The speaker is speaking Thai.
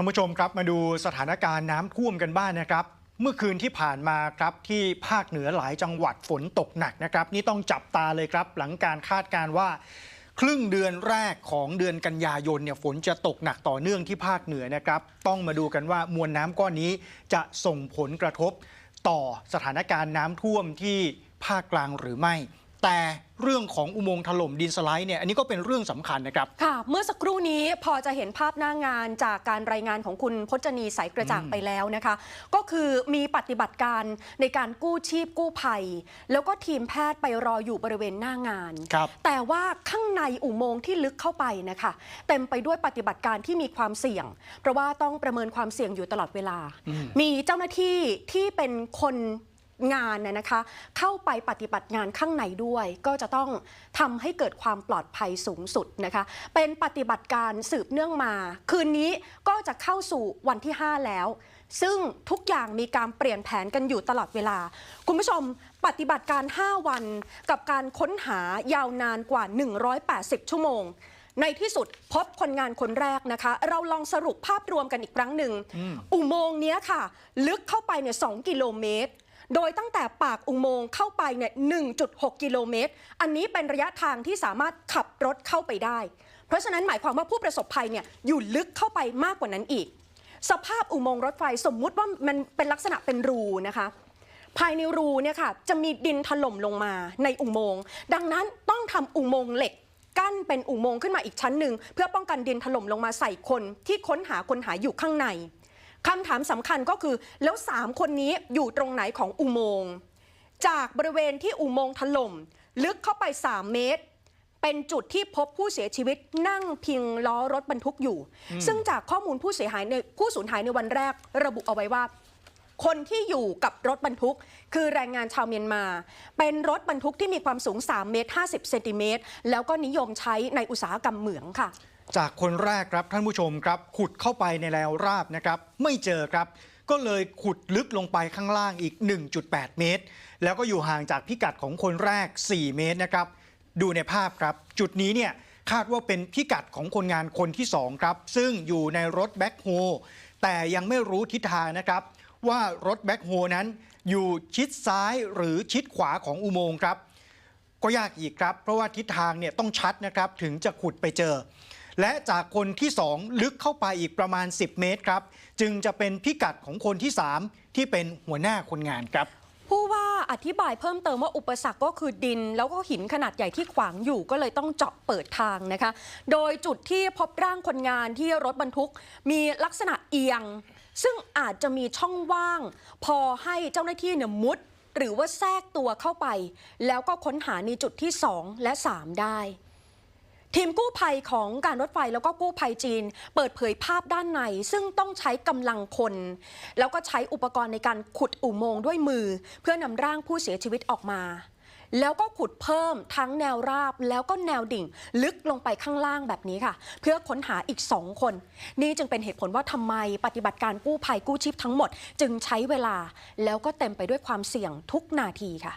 ท่านผู้ชมครับมาดูสถานการณ์น้ำท่วมกันบ้างนนะครับ เมื่อคืนที่ผ่านมาครับที่ภาคเหนือหลายจังหวัดฝนตกหนักนะครับ นี่ต้องจับตาเลยครับ หลังการคาดการว่า ครึ่งเดือนแรกของเดือนกันยายนเนี่ยฝนจะตกหนักต่อเนื่องที่ภาคเหนือนะครับ ต้องมาดูกันว่ามวลน้ำก้อนนี้จะส่งผลกระทบต่อสถานการณ์น้ำท่วมที่ภาคกลางหรือไม่ แต่เรื่องของอุโมงค์ถล่มดินสไลด์เนี่ยอันนี้ก็เป็นเรื่องสำคัญนะครับ ค่ะ เมื่อสักครู่นี้พอจะเห็นภาพหน้างานจากการรายงานของคุณพจนีสายกระจ่างไปแล้วนะคะ ก็คือมีปฏิบัติการในการกู้ชีพกู้ภัย แล้วก็ทีมแพทย์ไปรออยู่บริเวณหน้างานครับแต่ว่าข้างในอุโมงค์ที่ลึกเข้าไปนะคะ เต็มไปด้วยปฏิบัติการที่มีความเสี่ยง เพราะว่าต้องประเมินความเสี่ยงอยู่ตลอดเวลา มีเจ้าหน้าที่ที่เป็นคน งานน่ะนะคะ เข้าไปปฏิบัติงานข้างในด้วย ก็จะต้องทำให้เกิดความปลอดภัยสูงสุดนะคะ เป็นปฏิบัติการสืบเนื่องมา คืนนี้ก็จะเข้าสู่วันที่ 5 แล้ว ซึ่งทุกอย่างมีการเปลี่ยนแผนกันอยู่ตลอดเวลา คุณผู้ชมปฏิบัติการ 5 วันกับการค้นหายาวนานกว่า 180 ชั่วโมงในที่สุดพบคนงานคนแรกนะคะ เราลองสรุปภาพรวมกันอีกครั้งหนึ่ง อุโมงค์เนี้ยค่ะ ลึกเข้าไปเนี่ย2กิโลเมตร โดยตั้งแต่ปากอุโมงค์เข้าไปเนี่ย 1.6 กิโลเมตร อันนี้เป็นระยะทางที่สามารถขับรถเข้าไปได้ เพราะฉะนั้นหมายความว่าผู้ประสบภัยเนี่ยอยู่ลึกเข้าไปมากกว่านั้นอีก สภาพอุโมงค์รถไฟสมมุติว่ามันเป็นลักษณะเป็นรูนะคะภายในรูเนี่ยค่ะจะมีดินถล่มลงมาในอุโมงค์ดังนั้นต้องทำอุโมงค์เหล็ก กั้นเป็นอุโมงค์ขึ้นมาอีกชั้นหนึ่ง เพื่อป้องกันดินถล่มลงมาใส่คนที่ค้นหาคนหายอยู่ข้างใน คำถามสำคัญก็คือแล้ว 3 คนนี้อยู่ตรงไหนของอุโมงค์จากบริเวณที่อุโมงค์ถล่ม ลึกเข้าไป 3 เมตร เป็นจุดที่พบผู้เสียชีวิตนั่งพิงล้อรถบรรทุกอยู่ ซึ่งจากข้อมูลผู้เสียหายในผู้สูญหายในวันแรกระบุเอาไว้ว่า คนที่อยู่กับรถบรรทุก คือแรงงานชาวเมียนมา เป็นรถบรรทุกที่มีความสูง 3 เมตร 50 เซนติเมตรแล้วก็นิยมใช้ในอุตสาหกรรมเหมืองค่ะ จากคนแรกครับท่านผู้ชมครับ ขุดเข้าไปในแนวราบนะครับ ไม่เจอครับ ก็เลยขุดลึกลงไปข้างล่างอีก 1.8 เมตร แล้วก็อยู่ห่างจากพิกัดของคนแรก 4 เมตรนะครับ ดูในภาพครับ จุดนี้เนี่ยคาดว่าเป็นพิกัดของคนงานคนที่ 2 ครับ ซึ่งอยู่ในรถแบ็คโฮแต่ยังไม่รู้ทิศทางนะครับ ว่ารถแบ็คโฮนั้นอยู่ชิดซ้ายหรือชิดขวาของอุโมงค์ครับ ก็ยากอีกครับ เพราะว่าทิศทางเนี่ยต้องชัดนะครับถึงจะขุดไปเจอ และจากคนที่ 2 ลึกเข้าไปอีกประมาณ 10 เมตรครับ จึงจะเป็นพิกัดของคนที่ 3 ที่เป็นหัวหน้าคนงานครับ ผู้ว่าอธิบายเพิ่มเติมว่าอุปสรรคก็คือดิน แล้วก็หินขนาดใหญ่ที่ขวางอยู่ก็เลยต้องเจาะเปิดทางนะคะ โดยจุดที่พบร่างคนงานที่รถบรรทุกมีลักษณะเอียง ซึ่งอาจจะมีช่องว่าง พอให้เจ้าหน้าที่เนี่ยมุด หรือว่าแทรกตัวเข้าไป แล้วก็ค้นหาในจุดที่ 2 และ 3 ได้ ทีมกู้ภัยของการรถไฟแล้วก็กู้ภัยจีน เปิดเผยภาพด้านใน ซึ่งต้องใช้กำลังคน แล้วก็ใช้อุปกรณ์ในการขุดอุโมงค์ด้วยมือ เพื่อนำร่างผู้เสียชีวิตออกมา แล้วก็ขุดเพิ่มทั้งแนวราบแล้วก็แนวดิ่ง ลึกลงไปข้างล่างแบบนี้ค่ะ เพื่อค้นหาอีกสองคน นี่จึงเป็นเหตุผลว่าทำไมปฏิบัติการกู้ภัยกู้ชีพทั้งหมด จึงใช้เวลาแล้วก็เต็มไปด้วยความเสี่ยงทุกนาทีค่ะ